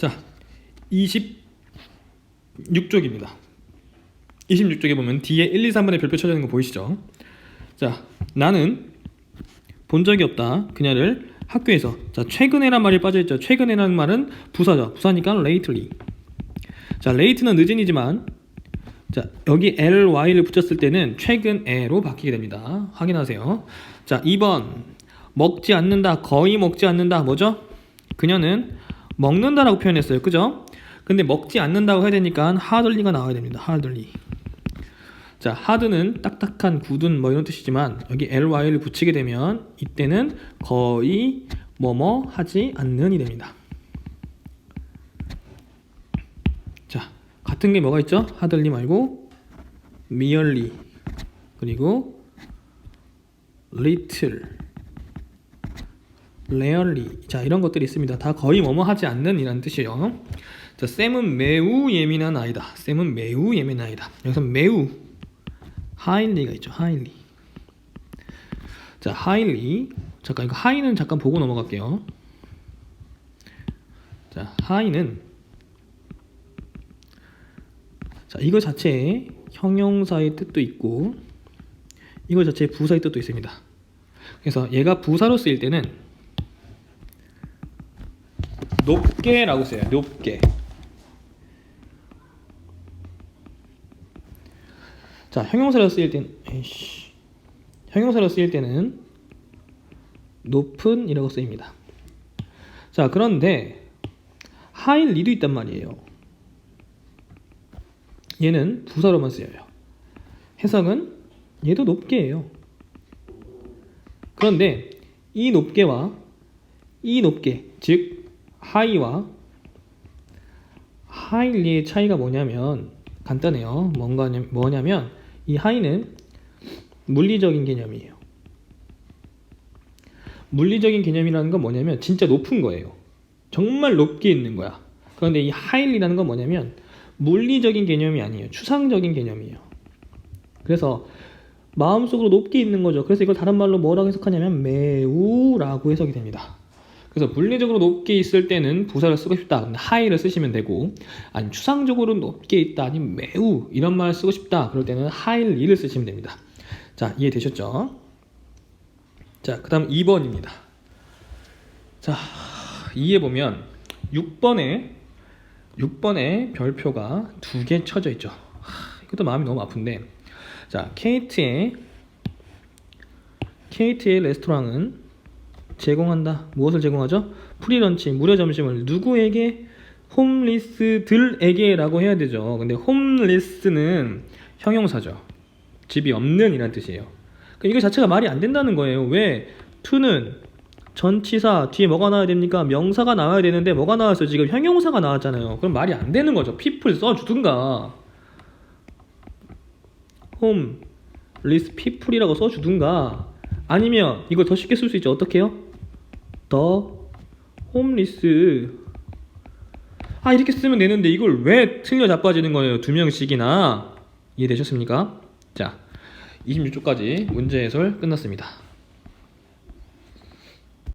자, 26쪽입니다. 26쪽에 보면 뒤에 1, 2, 3번의 별표 쳐져 있는 거 보이시죠? 자, 나는 본 적이 없다. 그녀를 학교에서 자, 최근에란 말이 빠져 있죠. 최근에라는 말은 부사죠. 부사니까 lately. 자, late는 늦은이지만 자, 여기 ly를 붙였을 때는 최근에로 바뀌게 됩니다. 확인하세요. 자, 2번 먹지 않는다. 거의 먹지 않는다. 뭐죠? 그녀는 먹는다라고 표현했어요. 그죠? 근데 먹지 않는다고 해야 되니까 hardly가 나와야 됩니다. hardly. 자, hard는 딱딱한, 굳은 뭐 이런 뜻이지만 여기 ly를 붙이게 되면 이때는 거의 뭐뭐 하지 않는이 됩니다. 자, 같은 게 뭐가 있죠? hardly 말고 merely 그리고 little rarely 자 이런 것들이 있습니다. 다 거의 뭐뭐 하지 않는 이라는 뜻이에요. 자, 쌤은 매우 예민한 아이다. 쌤은 매우 예민한 아이다. 여기서 매우 highly가 있죠. highly. 자, highly. 잠깐 이거 high는 잠깐 보고 넘어갈게요. 자, high는 자, 이거 자체에 형용사의 뜻도 있고 이거 자체에 부사의 뜻도 있습니다. 그래서 얘가 부사로 쓰일 때는 높게라고 써요. 높게. 자, 형용사로 쓰일 때는 에이씨. 형용사로 쓰일 때는 높은이라고 쓰입니다. 자, 그런데 하일 리도 있단 말이에요. 얘는 부사로만 쓰여요. 해석은 얘도 높게예요. 그런데 이 높게와 이 높게, 즉 하이와 하일리의 차이가 뭐냐면 간단해요. 뭔가 뭐냐면 이 하이는 물리적인 개념이에요. 물리적인 개념이라는 건 뭐냐면 진짜 높은 거예요. 정말 높게 있는 거야. 그런데 이 하일리라는 건 뭐냐면 물리적인 개념이 아니에요. 추상적인 개념이에요. 그래서 마음속으로 높게 있는 거죠. 그래서 이걸 다른 말로 뭐라고 해석하냐면 매우라고 해석이 됩니다. 그래서 물리적으로 높게 있을 때는 부사를 쓰고 싶다. 하이를 쓰시면 되고, 아니 추상적으로 높게 있다. 아니면 매우 이런 말 쓰고 싶다. 그럴 때는 하일리를 쓰시면 됩니다. 자, 이해되셨죠? 자, 그 다음 2번입니다. 자, 2에 보면 6번에 6번에 별표가 두 개 쳐져 있죠. 하, 이것도 마음이 너무 아픈데. 자, 케이트의 케이트의 레스토랑은 제공한다. 무엇을 제공하죠? 프리런치, 무료 점심을 누구에게? 홈리스들에게라고 해야 되죠. 근데 홈리스는 형용사죠. 집이 없는 이란 뜻이에요. 그러니까 이거 자체가 말이 안 된다는 거예요. 왜? to는 전치사 뒤에 뭐가 나와야 됩니까? 명사가 나와야 되는데 뭐가 나왔어요? 지금 형용사가 나왔잖아요. 그럼 말이 안 되는 거죠. people 써주든가. list people이라고 써주든가. 아니면 이걸 더 쉽게 쓸 수 있죠. 어떻게 해요? 더 홈리스 아 이렇게 쓰면 되는데 이걸 왜 틀려 자빠지는 거예요? 두 명씩이나. 이해되셨습니까? 자 26쪽까지 문제 해설 끝났습니다